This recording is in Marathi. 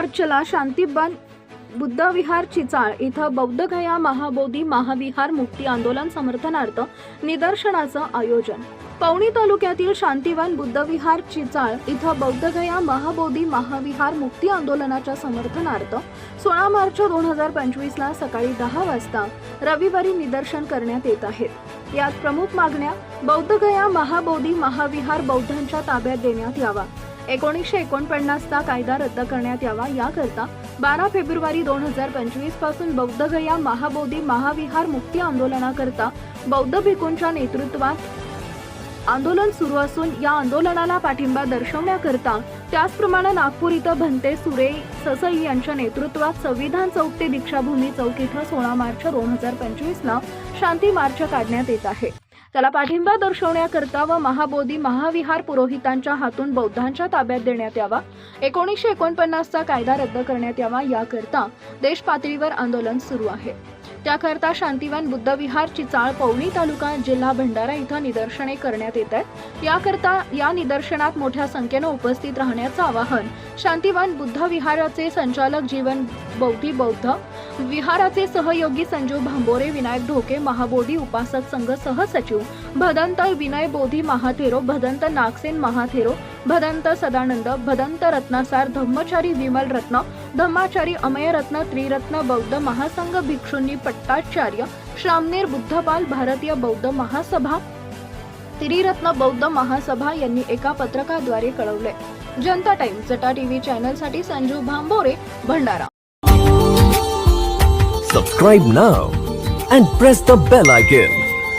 मार्चला शांतीबन बुद्धविहार चिचाळ इथं बौद्धगया महाबोधी महाविहार मुक्ती आंदोलन समर्थनार्थ निदर्शनाचं आयोजन. पवनी तालुक्यातील शांतीवन बुद्धविहार चिचाळ इथं बौद्धगया महाबोधी महाविहार मुक्ती आंदोलनाच्या समर्थनार्थ सोळा मार्च दोन हजार पंचवीसला सकाळी दहा वाजता रविवारी निदर्शन करण्यात येत आहेत यात प्रमुख मागण्या बौद्धगया महाबोधी महाविहार बौद्धांच्या ताब्यात देण्यात यावा एकोणीसशे एकोणपन्नासचा कायदा रद्द करण्यात यावा याकरता बारा फेब्रुवारी दोन हजार पंचवीसपासून बौद्धगया महाबोधी महाविहार मुक्ती आंदोलनाकरता बौद्ध भिकूंच्या नेतृत्वात आंदोलन सुरू असून या आंदोलनाला पाठिंबा दर्शवण्याकरता त्याचप्रमाणे नागपूर इथं भंते सुरे ससई यांच्या नेतृत्वात संविधान चौक ते दीक्षाभूमी चौक इथं सोळा मार्च दोन हजार पंचवीसला शांती मार्च काढण्यात येत आहे. त्याला पाठिंबा दर्शवण्याकरता व महाबोधी महाविहार पुरोहितांच्या हातून बौद्धांच्या ताब्यात देण्यात यावा. एकोणीसशे एकोणपन्नासचा कायदा रद्द करण्यात यावा याकरता देश पातळीवर आंदोलन सुरू आहे. त्याकरता शांतीवन बुद्धविहार चिचाळ पवनी तालुका जिल्हा भंडारा इथं निदर्शने करण्यात येत आहेत. याकरता या निदर्शनात मोठ्या संख्येनं उपस्थित राहण्याचं आवाहन शांतिवन बुद्ध विहाराचे संचालक जीवन बौद्धी बौद्ध विहाराचे सहयोगी संजीव भांबोरे विनायक ढोके महाबोधी उपासक संघ सहसचिव भदंत विनय बोधी महाथेरो भदंत नागसेन महाथेरो भदंत सदानंद भदंत रत्नासार धम्मचारी विमल रत्न धम्माचारी अमयरत्न त्रिरत्न बौद्ध महासंघ भिक्षूंनी पट्टाचार्य श्रामनेर बुद्धपाल भारतीय बौद्ध महासभा त्रिरत्न बौद्ध महासभा यांनी एका पत्रकाद्वारे कळवले. जनता टाइम्स जटा TV चॅनलसाठी Sanjeev Bhambore Bhandara. Subscribe now and press the bell icon